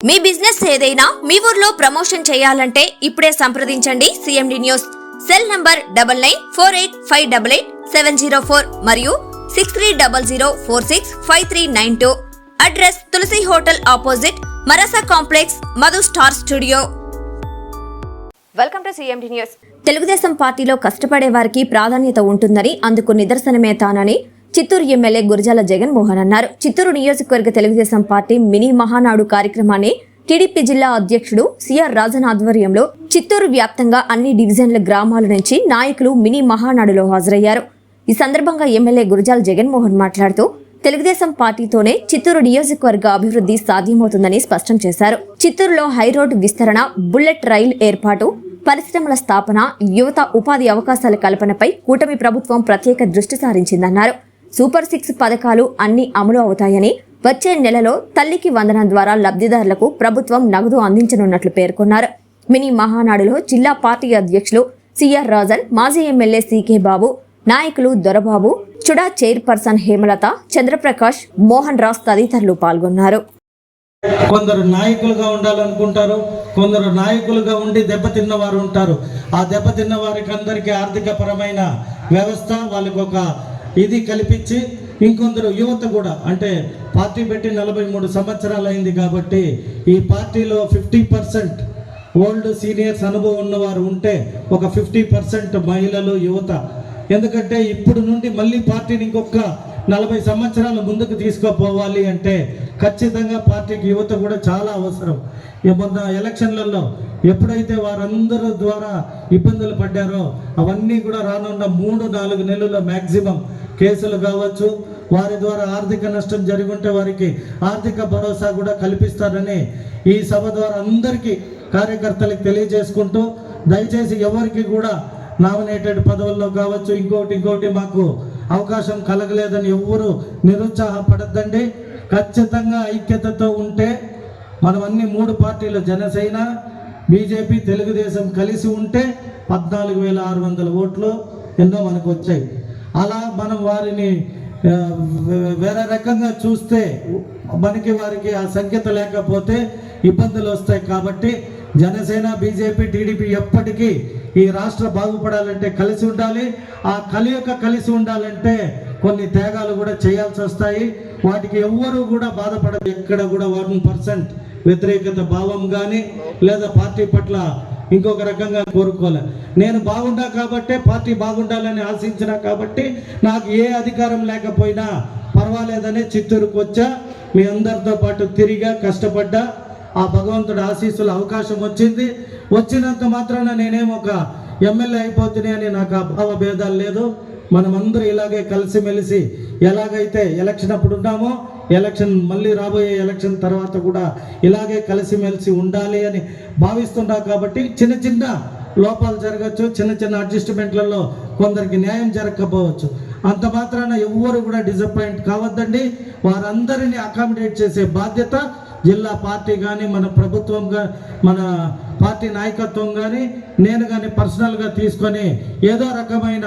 మీ business ఏదైనా మీ ఊర్లో promotion చేయాలంటే ఇప్పుడే సంప్రదించండి CMD news cell number double nine four eight five double eight seven zero four మరియు six three double zero four six five three nine two address Tulasi hotel opposite Marasa complex Madhu star studio welcome to CMD news Telugu Desam పార్టీలో కష్టపడే వారికి ప్రాధాన్యత ఉంటుందని అందుకు నిదర్శనమే తానని Chittoor MLA Gurajala Jaganmohan అన్నారు. చిత్తూరు నియోజకవర్గ తెలుగుదేశం పార్టీ మినీ మహానాడు కార్యక్రమాన్ని టీడీపీ జిల్లా అధ్యక్షుడు సిఆర్ రాజన్ ఆధ్వర్యంలో చిత్తూరు వ్యాప్తంగా అన్ని డివిజన్ల గ్రామాల నుంచి నాయకులు మినీ మహానాడులో హాజరయ్యారు. ఈ సందర్భంగా ఎమ్మెల్యే గురజాల జగన్మోహన్ మాట్లాడుతూ తెలుగుదేశం పార్టీతోనే చిత్తూరు నియోజకవర్గ అభివృద్ధి సాధ్యమవుతుందని స్పష్టం చేశారు. చిత్తూరులో హైరోడ్ విస్తరణ బుల్లెట్ రైల్ ఏర్పాటు పరిశ్రమల స్థాపన యువత ఉపాధి అవకాశాల కల్పనపై కూటమి ప్రభుత్వం ప్రత్యేక దృష్టి సారించిందన్నారు. సూపర్ సిక్స్ పథకాలు అన్ని అమలు అవుతాయని వచ్చే నెలలో తల్లికి వందనం ద్వారా లబ్ధిదారులకు ప్రభుత్వం నగదు అందించనున్నట్లు పేర్కొన్నారు. మినీ మహానాడులో జిల్లా పార్టీ అధ్యక్షులు సిఆర్ రాజన్ మాజీ ఎమ్మెల్యే సీకే బాబు నాయకులు దొరబాబు చుడా చైర్పర్సన్ హేమలత చంద్రప్రకాష్ మోహన్ రాజ్ తదితరులు పాల్గొన్నారు. కొందరు నాయకులుగా ఉండాలనుకుంటారు కొందరు నాయకులుగా ఉండి దెబ్బతిన్న వారు ఉంటారు. ఆ దెబ్బతిన్న వారికి అందరికీ ఆర్థిక పరమైన వ్యవస్థ వాళ్ళకి ఒక ఇది కల్పించి ఇంకొందరు యువత కూడా అంటే పార్టీ పెట్టి నలభై మూడు సంవత్సరాలు అయింది కాబట్టి ఈ పార్టీలో ఫిఫ్టీ పర్సెంట్ ఓల్డ్ సీనియర్స్ అనుభవం ఉన్నవారు ఉంటే ఒక ఫిఫ్టీ పర్సెంట్ మహిళలు యువత. ఎందుకంటే ఇప్పుడు నుండి మళ్ళీ పార్టీని ఇంకొక నలభై సంవత్సరాలు ముందుకు తీసుకుపోవాలి అంటే ఖచ్చితంగా పార్టీకి యువత కూడా చాలా అవసరం. ఈ మొన్న ఎలక్షన్లలో ఎప్పుడైతే వారందరూ ద్వారా ఇబ్బందులు పడ్డారో అవన్నీ కూడా రానున్న మూడు నాలుగు నెలల్లో మ్యాక్సిమం కేసులు కావచ్చు వారి ద్వారా ఆర్థిక నష్టం జరిగి ఉంటే వారికి ఆర్థిక భరోసా కూడా కల్పిస్తారని ఈ సభ ద్వారా అందరికీ కార్యకర్తలకు తెలియజేసుకుంటూ దయచేసి ఎవరికి కూడా నామినేటెడ్ పదవుల్లో కావచ్చు ఇంకోటి ఇంకోటి మాకు అవకాశం కలగలేదని ఎవ్వరూ నిరుత్సాహపడద్దండి. ఖచ్చితంగా ఐక్యతతో ఉంటే మనం అన్ని మూడు పార్టీలు జనసేన బీజేపీ తెలుగుదేశం కలిసి ఉంటే పద్నాలుగు వేల ఆరు వందల ఓట్లు ఎన్నో మనకు వచ్చాయి. అలా మనం వారిని వేరే రకంగా చూస్తే మనకి వారికి ఆ సంఖ్యత లేకపోతే ఇబ్బందులు వస్తాయి కాబట్టి జనసేన బీజేపీ టీడీపీ ఎప్పటికీ ఈ రాష్ట్ర బాగుపడాలంటే కలిసి ఉండాలి. ఆ కలియక కలిసి ఉండాలంటే కొన్ని త్యాగాలు కూడా చేయాల్సి వస్తాయి. వాటికి ఎవ్వరూ కూడా బాధపడదు ఎక్కడ కూడా వన్ పర్సెంట్ వ్యతిరేకత భావం కానీ లేదా పార్టీ పట్ల ఇంకొక రకంగా కోరుకోలే. నేను బాగుండా కాబట్టే పార్టీ బాగుండాలని ఆశించిన కాబట్టి నాకు ఏ అధికారం లేకపోయినా పర్వాలేదని చిత్తూరుకు వచ్చా. మీ అందరితో పాటు తిరిగా కష్టపడ్డా. ఆ భగవంతుడు ఆశీస్సుల అవకాశం వచ్చింది. వచ్చినంత మాత్రాన నేనేం ఒక ఎమ్మెల్యే అయిపోతున్నాయి అని నాకు ఆ భావ భేదాలు లేదు. మనమందరూ ఇలాగే కలిసిమెలిసి ఎలాగైతే ఎలక్షన్ అప్పుడు ఉన్నామో ఎలక్షన్ మళ్ళీ రాబోయే ఎలక్షన్ తర్వాత కూడా ఇలాగే కలిసిమెలిసి ఉండాలి అని భావిస్తున్నా కాబట్టి చిన్న చిన్న లోపాలు జరగచ్చు చిన్న చిన్న అడ్జస్ట్మెంట్లలో కొందరికి న్యాయం జరగకపోవచ్చు. అంత మాత్రాన ఎవ్వరు కూడా డిసప్పాయింట్ కావద్దండి. వారందరినీ అకామిడేట్ చేసే బాధ్యత జిల్లా పార్టీ కానీ మన ప్రభుత్వంగా మన పార్టీ నాయకత్వం కానీ నేను కానీ పర్సనల్గా తీసుకొని ఏదో రకమైన